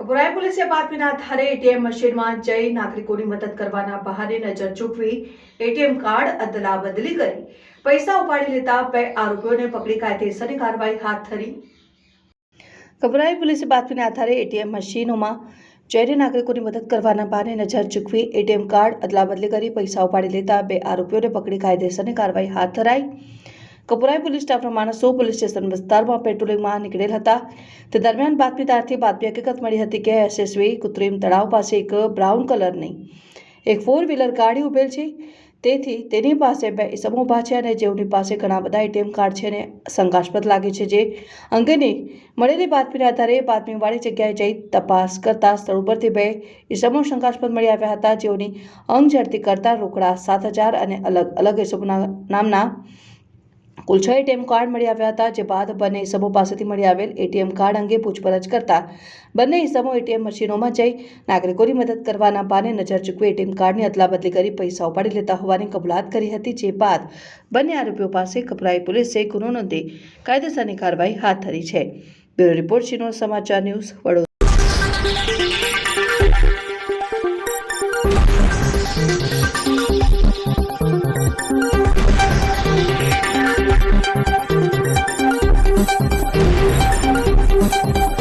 કપુરાઈ પોલીસે બાતમીના આધારે એટીએમ મશીનમાં જઈ નાગરિકોની મદદ કરવાના બહાને નજર ચૂકવી એટીએમ કાર્ડ અદલા બદલી કરી પૈસા ઉપાડી લેતા બે આરોપીઓને પકડી કાયદેસરની કાર્યવાહી હાથ ધરી. કપુરાઈ પોલીસે બાતમીના આધારે એટીએમ મશીનોમાં જઈને નાગરિકોની મદદ કરવાના બહાને નજર ચૂકવી એટીએમ કાર્ડ અદલાબદલી કરી પૈસા ઉપાડી લેતા બે આરોપીઓને પકડી કાયદેસરની કાર્યવાહી હાથ ધરાઈ. કપુરાઈ પોલીસ સ્ટાફના માણસો પોલીસ સ્ટેશન વિસ્તારમાં પેટ્રોલિંગમાં નીકળેલ હતા. તે દરમિયાન બાતમીદારથી બાતમી હકીકત મળી હતી કે એસએસવી કૃત્રિમ તળાવ પાસે એક બ્રાઉન કલરની એક ફોર વ્હીલર ગાડી ઉભેલ છે. તેથી તેની પાસે બે ઇસમો ઊભા છે અને જેઓની પાસે ઘણા બધા એટીએમ કાર્ડ છે અને શંકાસ્પદ લાગે છે. જે અંગેની મળેલી બાતમીના આધારે બાતમીવાળી જગ્યાએ જઈ તપાસ કરતા સ્થળ ઉપરથી બે ઇસમો શંકાસ્પદ મળી આવ્યા હતા. જેઓની અંગ ઝડતી કરતા રોકડા સાત હજાર અને અલગ અલગ ઇસમોના નામના કુલ છ એટીએમ કાર્ડ મળી આવ્યા હતા, જે બાદ બંને ઇસમો પાસેથી મળી આવેલ એટીએમ કાર્ડ અંગે પૂછપરછ કરતા બંને ઇસમો એટીએમ મશીનોમાં જઈ નાગરિકોની મદદ કરવાના બાને નજર ચૂકવી એટીએમ કાર્ડની અદલાબદલી કરી પૈસા ઉપાડી લેતા હોવાની કબૂલાત કરી હતી, જે બાદ બંને આરોપીઓ પાસે કપરાઈ પોલીસે ગુનો નોંધી કાયદેસરની કાર્યવાહી હાથ ધરી છે. બ્યુરો રિપોર્ટ ચીનો સમાચાર ન્યૂઝ, વડોદરા.